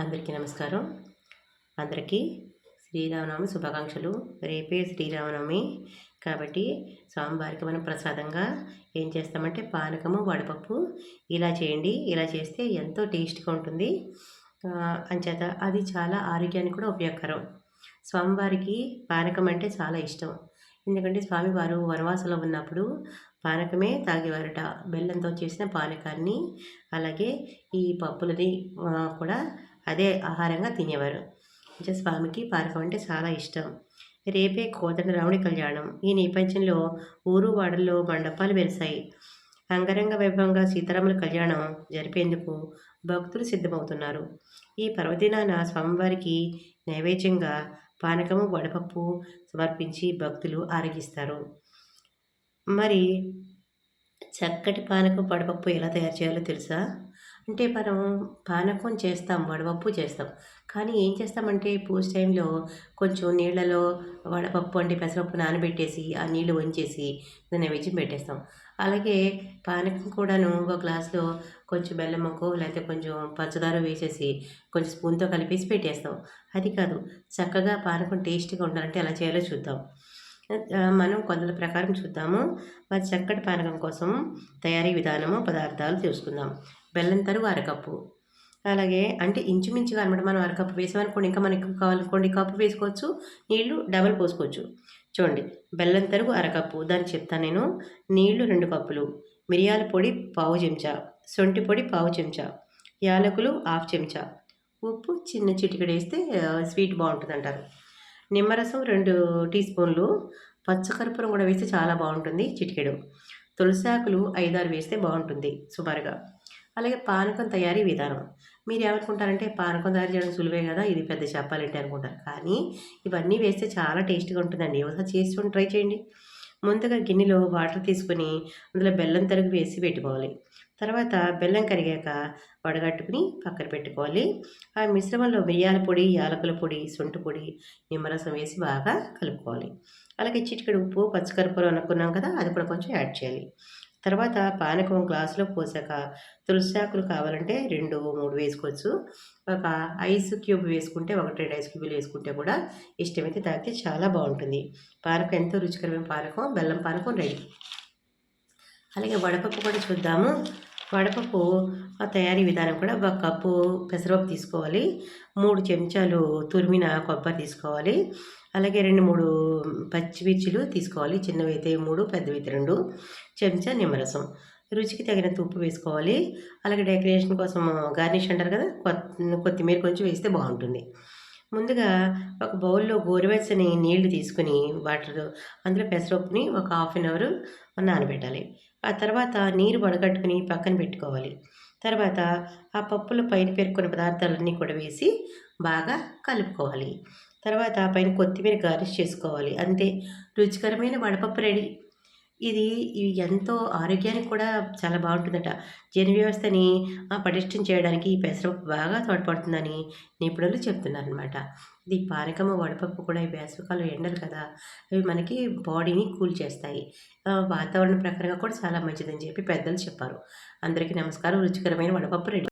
అందరికీ నమస్కారం. అందరికీ శ్రీరామనవమి శుభాకాంక్షలు. రేపే శ్రీరామనవమి కాబట్టి స్వామివారికి మనం ప్రసాదంగా ఏం చేస్తామంటే పానకము వడపప్పు ఇలా చేయండి. ఇలా చేస్తే ఎంతో టేస్ట్గా ఉంటుంది. అంచేత అది చాలా ఆరోగ్యానికి కూడా ఉపయోగకరం. స్వామివారికి పానకం అంటే చాలా ఇష్టం. ఎందుకంటే స్వామివారు వనవాసంలో ఉన్నప్పుడు పానకమే తాగేవారట. బెల్లంతో చేసిన పానకాన్ని అలాగే ఈ పప్పులని కూడా అదే ఆహారంగా తినేవారు. నిజ స్వామికి అంటే చాలా ఇష్టం. రేపే కోదండ రాముడి కళ్యాణం. ఈ నేపథ్యంలో ఊరు వాడల్లో మండపాలు వెలిసాయి అంగరంగ వైభవంగా సీతారాముల కళ్యాణం జరిపేందుకు భక్తులు సిద్ధమవుతున్నారు. ఈ పర్వదినాన స్వామివారికి నైవేద్యంగా పానకము వడపప్పు సమర్పించి భక్తులు ఆరగిస్తారు. మరి చక్కటి పానకం వడపప్పు ఎలా తయారు చేయాలో తెలుసా? అంటే మనం పానకం చేస్తాం వడపప్పు చేస్తాం. కానీ ఏం చేస్తామంటే పూజ టైంలో కొంచెం నీళ్ళలో వడపప్పు అంటే పెసరపప్పు నానబెట్టేసి ఆ నీళ్ళు వంచేసి దాన్ని నైవేద్యం పెట్టేస్తాం. అలాగే పానకం కూడాను ఒక గ్లాస్లో కొంచెం బెల్లం ముక్కో లేకపోతే కొంచెం పంచదార వేసేసి కొంచెం స్పూన్తో కలిపేసి పెట్టేస్తాం. అది కాదు చక్కగా పానకం టేస్టీగా ఉండాలంటే ఎలా చేయాలో చూద్దాం. మనం కొందల ప్రకారం చూద్దాము. మరి చక్కటి పానకం కోసం తయారీ విధానము పదార్థాలు తెలుసుకుందాం. బెల్లం తరుగు అరకప్పు. అలాగే అంటే ఇంచుమించుగా అనమాట మనం అరకప్పు వేసామనుకోండి ఇంకా మనకి కావాలనుకోండి కప్పు వేసుకోవచ్చు నీళ్ళు డబల్ పోసుకోవచ్చు. చూడండి బెల్లం తరుగు అరకప్పు దాన్ని చెప్తాను నేను. నీళ్ళు రెండు కప్పులు మిరియాల పొడి పావు చెంచా సొంటి పొడి పావు చెంచా యాలకులు హాఫ్ చెంచా. ఉప్పు చిన్న చిటికెడు వేస్తే స్వీట్ బాగుంటుంది అంటారు నిమ్మరసం రెండు టీ స్పూన్లు పచ్చకర్పూరం కూడా వేస్తే చాలా బాగుంటుంది చిటికెడు. తులసాకులు ఐదారు వేస్తే బాగుంటుంది సుమారుగా. అలాగే పానకం తయారీ విధానం. మీరు ఏమనుకుంటారంటే పానకం తయారు చేయడం సులువే కదా ఇది పెద్ద చెప్పాలంటే అనుకుంటారు. కానీ ఇవన్నీ వేస్తే చాలా టేస్ట్గా ఉంటుందండి. ఒకసారి చేసి ట్రై చేయండి. ముందుగా గిన్నెలో వాటర్ తీసుకుని అందులో బెల్లం తరుగు వేసి పెట్టుకోవాలి. తర్వాత బెల్లం కరిగాక వడగట్టుకుని పక్కన పెట్టుకోవాలి. ఆ మిశ్రమంలో మిరియాల పొడి యాలకుల పొడి సొంటు పొడి నిమ్మరసం వేసి బాగా కలుపుకోవాలి. అలాగే చిటికెడు ఉప్పు పచ్చకరపూరం అనుకున్నాం కదా అది కూడా కొంచెం యాడ్ చేయాలి. తర్వాత పానకం గ్లాసులో పోసాక తులసాకులు కావాలంటే రెండు మూడు వేసుకోవచ్చు. ఒక ఐస్ క్యూబ్ వేసుకుంటే ఒకటి రెండు ఐస్ క్యూబ్లు వేసుకుంటే కూడా ఇష్టమైతే తాగితే చాలా బాగుంటుంది. పానకం ఎంతో రుచికరమైన పానకం బెల్లం పానకం రెడీ అలాగే వడపప్పు కూడా చూద్దాము. వడపప్పు తయారీ విధానం కూడా ఒక కప్పు పెసరపప్పు తీసుకోవాలి మూడు చెంచాలు తురిమిన కొబ్బరి తీసుకోవాలి అలాగే రెండు మూడు పచ్చిమిర్చిలు తీసుకోవాలి చిన్నవి అయితే మూడు పెద్దవి అయితే రెండు చెంచా నిమ్మరసం. రుచికి తగిన ఉప్పు వేసుకోవాలి అలాగే డెకరేషన్ కోసం గార్నిష్ అంటారు కదా కొత్తిమీర కొంచెం వేస్తే బాగుంటుంది. ముందుగా ఒక బౌల్లో గోరువెచ్చని నీళ్ళు తీసుకుని వాటర్ అందులో పెసరపప్పుని ఒక హాఫ్ అన్ అవర్ నానబెట్టాలి. ఆ తర్వాత నీరు వడగట్టుకుని పక్కన పెట్టుకోవాలి. తర్వాత ఆ పప్పులో పైన పేర్కొన్న పదార్థాలన్నీ కూడా వేసి బాగా కలుపుకోవాలి. తర్వాత పైన కొత్తిమీర గార్నిష్ చేసుకోవాలి. అంతే. రుచికరమైన వడపప్పు రెడీ. ఇది ఎంతో ఆరోగ్యానికి కూడా చాలా బాగుంటుందట. జీర్ణ వ్యవస్థని పటిష్టం చేయడానికి ఈ పెసరపప్పు బాగా తోడ్పడుతుందని నిపుణులు చెప్తున్నారనమాట ఇది పానకమ్మ వడపప్పు కూడా ఈ వేసవికాలం ఎండలు కదా అవి మనకి బాడీని కూల్ చేస్తాయి. వాతావరణం ప్రకారంగా కూడా చాలా మంచిదని చెప్పి పెద్దలు చెప్పారు. అందరికీ నమస్కారం. రుచికరమైన వడపప్పు రెడీ.